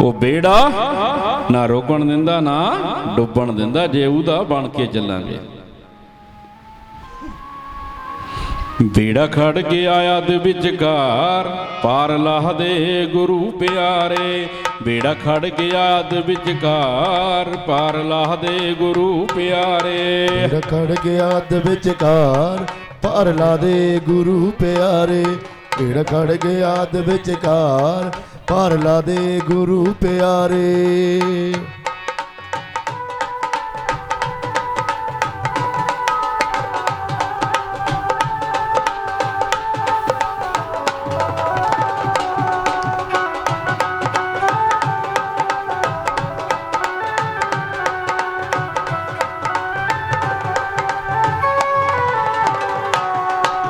ਉਹ ਬੇੜਾ ਨਾ ਰੋਕਣ ਦਿੰਦਾ, ਨਾ ਡੁੱਬਣ ਦਿੰਦਾ, ਜੇ ਉਹਦਾ ਬਣ ਕੇ ਚੱਲਾਂਗੇ। ਬੇੜਾ ਖੜ ਗਿਆ ਆਦ ਵਿਚਕਾਰ, ਪਾਰ ਲਾਹਦੇ ਗੁਰੂ ਪਿਆਰੇ। ਬੇੜਾ ਖੜ ਗਿਆ ਆਦ ਵਿਚਕਾਰ, ਪਾਰ ਲਾਹਦੇ ਗੁਰੂ ਪਿਆਰੇ। ਰਖੜ ਗਿਆ ਅੱਧ ਵਿਚਕਾਰ, ਪਰ ਲਾ ਦੇ ਗੁਰੂ ਪਿਆਰੇ। ਬੇੜਾ ਖੜ ਗਿਆ ਅੱਧ ਵਿਚਕਾਰ ਪਰ ਲਾ ਦੇ ਗੁਰੂ ਪਿਆਰੇ।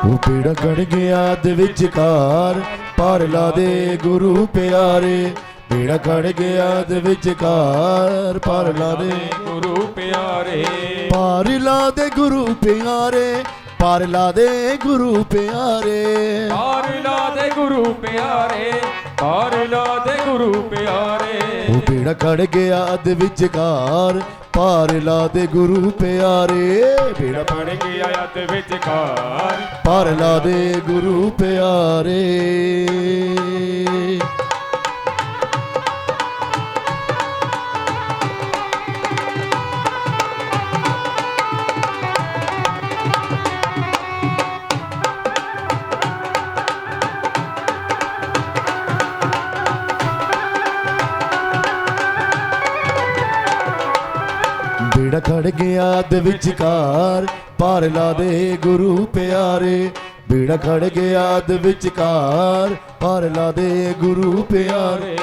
ਉਹ ਪੇੜਾ ਗੜ ਗਿਆ ਅੱਧ ਵਿਚਕਾਰ ਪਰ ਲਾ ਦੇ ਗੁਰੂ ਪਿਆਰੇ। ਪੀੜਾ ਖੜ ਗਿਆ ਅੱਧ ਵਿਚਕਾਰ ਪਰ ਲਾ ਦੇ। ਗੁਰੂ ਪਿਆਰੇ। ਪਾਰ ਲਾ ਦੇ ਗੁਰੂ ਪਿਆਰੇ। ਪਾਰ ਲਾ ਦੇ ਗੁਰੂ ਪਿਆਰੇ। ਪਾਰ ਲਾ ਦੇ ਗੁਰੂ ਪਿਆਰੇ। ਪਾਰ ਲਾ ਦੇ ਗੁਰੂ ਪਿਆਰੇ। ਉਹ ਪੀੜਾ ਖੜ ਗਿਆ ਅੱਧ ਵਿਚਕਾਰ ਪਾਰ ਲਾ ਦੇ ਗੁਰੂ ਪਿਆਰੇ। ਪੀੜਾ ਪੜ ਗਿਆ ਅੱਤ ਵਿਚਕਾਰ। ਪਾਰ ਲਾ ਦੇ ਗੁਰੂ ਪਿਆਰੇ। ਬੇੜਾ ਖੜ ਗਿਆ ਅੱਧ ਵਿਚਕਾਰ ਪਾਰ ਲਾ ਦੇ ਗੁਰੂ ਪਿਆਰੇ। ਬੇੜਾ ਖੜ ਗਿਆ ਅੱਧ ਵਿਚਕਾਰ ਪਾਰ ਲਾ ਦੇ ਗੁਰੂ ਪਿਆਰੇ।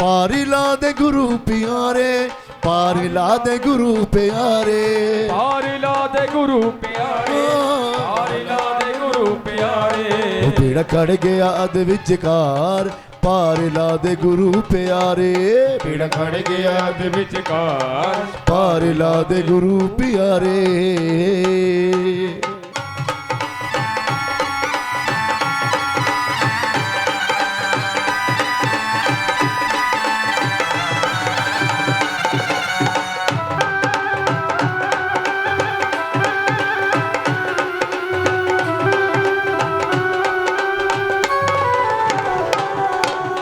ਪਾਰ ਲਾ ਦੇ ਗੁਰੂ ਪਿਆਰੇ ਪਾਰ ਲਾ ਦੇ ਗੁਰੂ ਪਿਆਰੇ। ਪਾਰ ਲਾ ਦੇ ਗੁਰੂ ਪਿਆਰੇ ਪਾਰ ਲਾ ਦੇ ਗੁਰੂ ਪਿਆਰੇ। ਉਹ ਬੇੜਾ ਖੜ ਗਿਆ ਅੱਧ ਵਿਚਕਾਰ ਪਾਰ ਲਾ ਦੇ ਗੁਰੂ ਪਿਆਰੇ। ਪੀੜ ਖੜ ਗਿਆ ਅੱਧ ਵਿਚਕਾਰ। ਪਾਰ ਲਾ ਦੇ ਗੁਰੂ ਪਿਆਰੇ।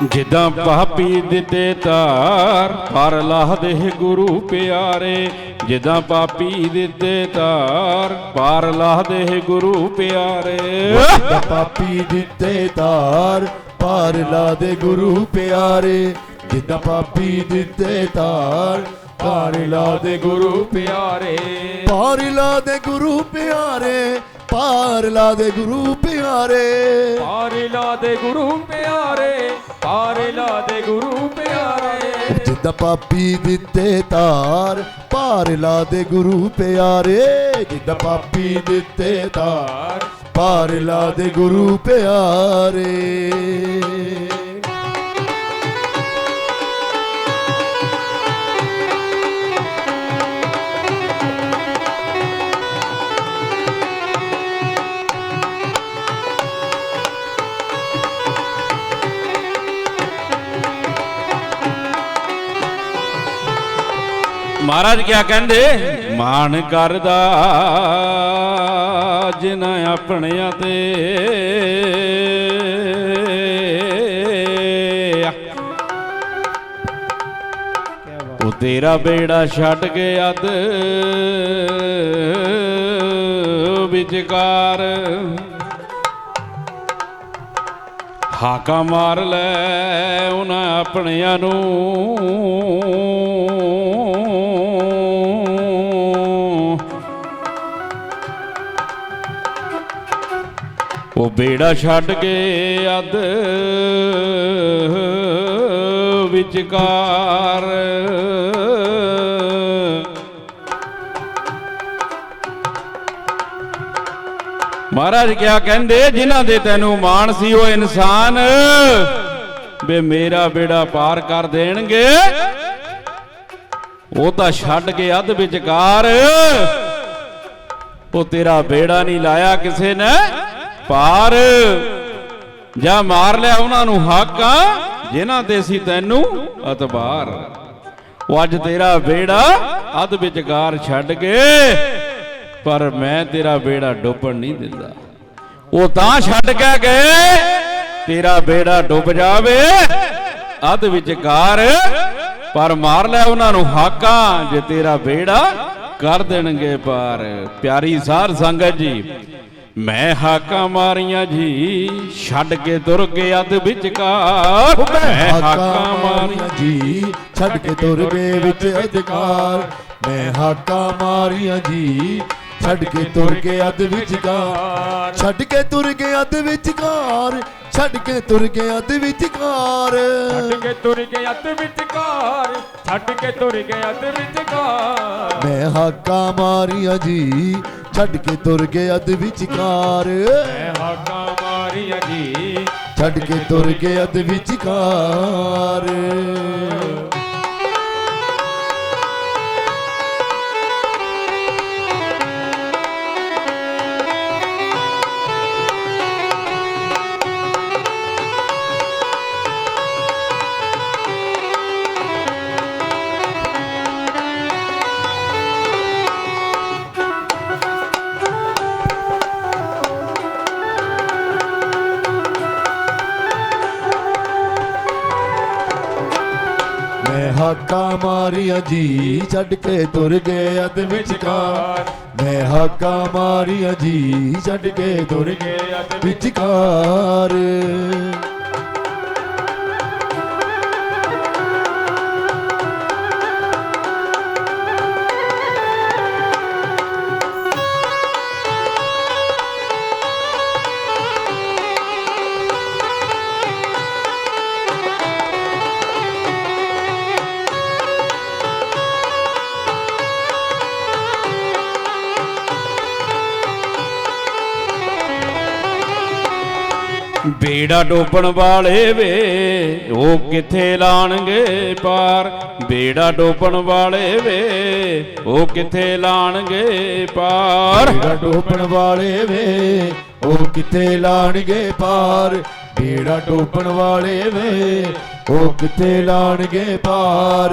ਜਿੱਦਾਂ ਪਾਪੀ ਦਿੱਤੇ ਤਾਰ ਪਰ ਲਾਹਦੇ ਗੁਰੂ ਪਿਆਰੇ। ਜਿੱਦਾਂ ਪਾਪੀ ਦਿੱਤੇ ਤਾਰ ਪਰ ਲਾਹਦੇ ਗੁਰੂ ਪਿਆਰੇ। ਦਾ ਪਾਪੀ ਦਿੱਤੇ ਤਾਰ ਪਾਰ ਲਾ ਦੇ ਗੁਰੂ ਪਿਆਰੇ। ਜਿੱਦਾਂ ਪਾਪੀ ਦਿੱਤੇ ਤਾਰ ਪਾਰ ਲਾ ਦੇ ਗੁਰੂ ਪਿਆਰੇ। ਪਾਰ ਲਾ ਦੇ ਗੁਰੂ ਪਿਆਰੇ ਪਾਰ ਲਾ ਦੇ ਗੁਰੂ ਪਿਆਰੇ। ਪਾਰ ਲਾ ਦੇ ਗੁਰੂ ਪਿਆਰੇ। ਪਾਰ ਲਾ ਦੇ ਗੁਰੂ ਪਿਆਰੇ। ਜਿੱਦਾਂ ਪਾਪੀ ਦਿੱਤੇ ਤਾਰ ਪਾਰ ਲਾ ਦੇ ਗੁਰੂ ਪਿਆਰੇ। ਜਿੱਦਾਂ ਪਾਪੀ ਦਿੱਤੇ ਤਾਰ ਪਾਰ ਲਾ ਦੇ ਗੁਰੂ ਪਿਆਰੇ। ਮਹਾਰਾਜ ਕਿਆ ਕਹਿੰਦੇ? ਮਾਨ ਕਰਦਾ ਜਿਨ੍ਹਾਂ ਆਪਣਿਆਂ ਤੇ। ਉਹ ਤੇਰਾ ਬੇੜਾ ਛੱਡ ਕੇ ਅੱਧ ਵਿਚਕਾਰ ਹਾਕਾ ਮਾਰ ਲੈ ਉਹਨਾਂ ਆਪਣਿਆਂ ਨੂੰ। ਉਹ ਬੇੜਾ ਛੱਡ ਕੇ ਅੱਧ ਵਿਚਕਾਰ। ਮਹਾਰਾਜ ਕਿਆ ਕਹਿੰਦੇ, ਜਿਨ੍ਹਾਂ ਦੇ ਤੈਨੂੰ ਮਾਣ ਸੀ ਉਹ ਇਨਸਾਨ ਵੇ ਮੇਰਾ ਬੇੜਾ ਪਾਰ ਕਰ ਦੇਣਗੇ। ਉਹ ਤਾਂ ਛੱਡ ਕੇ ਅੱਧ ਵਿਚਕਾਰ, ਉਹ ਤੇਰਾ ਬੇੜਾ ਨਹੀਂ ਲਾਇਆ ਕਿਸੇ ਨੇ। ਪਾਰ। ਜਾਂ ਮਾਰ ਲਿਆ ਉਹਨਾਂ ਨੂੰ ਹੱਕ, ਜਿਨ੍ਹਾਂ ਤੇ ਸੀ ਤੈਨੂੰ ਅਤਬਾਰ ਉਹ ਅੱਜ ਤੇਰਾ ਬੇੜਾ ਅੱਧ ਵਿਚਕਾਰ ਛੱਡ ਕੇ, ਪਰ ਮੈਂ ਤੇਰਾ ਬੇੜਾ ਡੁੱਬਣ ਨਹੀਂ ਦਿੰਦਾ। ਉਹ ਤਾਂ ਛੱਡ ਕੇ ਗਏ, ਤੇਰਾ ਬੇੜਾ ਡੁੱਬ ਜਾਵੇ, ਅੱਧ ਵਿਚਕਾਰ, ਪਰ ਮਾਰ ਲੈ ਉਹਨਾਂ ਨੂੰ ਹਾਕਾਂ, ਜੇ ਤੇਰਾ ਬੇੜਾ ਕਰ ਦੇਣਗੇ ਪਾਰ। ਪਿਆਰੀ ਸਾਧ ਸੰਗਤ ਜੀ ਮੈਂ ਹਾਕਾਂ ਮਾਰੀਆਂ ਜੀ ਛੱਡ ਕੇ ਤੁਰ ਗਏ ਅੱਧ ਵਿਚਕਾਰ। ਮੈਂ ਹਾਕਾਂ ਮਾਰੀਆਂ ਜੀ ਛੱਡ ਕੇ ਤੁਰ ਗਏ ਵਿੱਚ ਅਧਿਕਾਰ ਮੈਂ ਹਾਕਾਂ ਮਾਰੀਆਂ ਜੀ ਛੱਡ ਕੇ ਤੁਰ ਗਏ ਅੱਧ ਵਿਚਕਾਰ। ਛੱਡ ਕੇ ਤੁਰ ਗਏ ਅੱਧ ਵਿਚਕਾਰ ਛੱਡ ਕੇ ਤੁਰ ਗਏ ਅੱਧ ਵਿਚਕਾਰ। ਛੱਡ ਕੇ ਤੁਰ ਗਏ ਅੱਧ ਵਿਚਕਾਰ ਛੱਡ ਕੇ ਤੁਰ ਗਏ ਅੱਧ ਵਿਚਕਾਰ। ਮੈਂ ਹਾਕਾਂ ਮਾਰੀਆਂ ਜੀ ਛੱਡ ਕੇ ਤੁਰ ਗਏ ਅੱਧ ਵਿਚਕਾਰ। ਮੈਂ ਹਾਕਾਂ ਮਾਰੀਆਂ ਜੀ ਛੱਡ ਕੇ ਤੁਰ ਗਏ ਅੱਧ ਵਿਚਕਾਰ। ਹਾਕਾਂ ਮਾਰੀਆਂ, ਜੀ ਛੱਡ ਕੇ ਤੁਰ ਗਏ ਅੱਧ ਵਿਚਕਾਰ। ਮੈਂ ਹਾਕਾਂ ਮਾਰੀਆਂ, ਜੀ ਛੱਡ ਕੇ ਤੁਰ ਗਏ ਅੱਧ ਵਿਚਕਾਰ। ਬੇੜਾ ਡੋਬਣ ਵਾਲੇ ਵੇ, ਉਹ ਕਿੱਥੇ ਲਾਣਗੇ ਪਾਰ? ਬੇੜਾ ਡੋਬਣ ਵਾਲੇ ਵੇ, ਉਹ ਕਿੱਥੇ ਲਾਣਗੇ ਪਾਰ? ਬੇੜਾ ਡੋਬਣ ਵਾਲੇ ਵੇ, ਉਹ ਕਿੱਥੇ ਲਾਣਗੇ ਪਾਰ? ਬੇੜਾ ਡੋਬਣ ਵਾਲੇ ਵੇ, ਉਹ ਕਿੱਥੇ ਲਾਣਗੇ ਪਾਰ?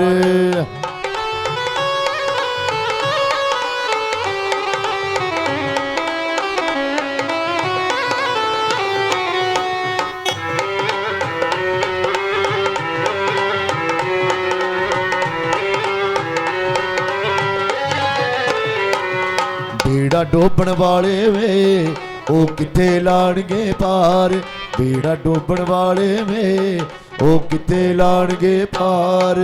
ਬੇੜਾ ਡੋਬਣ ਵਾਲੇ ਵੇ, ਉਹ ਕਿੱਥੇ ਲਾਣਗੇ ਪਾਰ ਬੇੜਾ ਡੋਬਣ ਵਾਲੇ ਵੇ, ਉਹ ਕਿੱਥੇ ਲਾਣਗੇ ਪਾਰ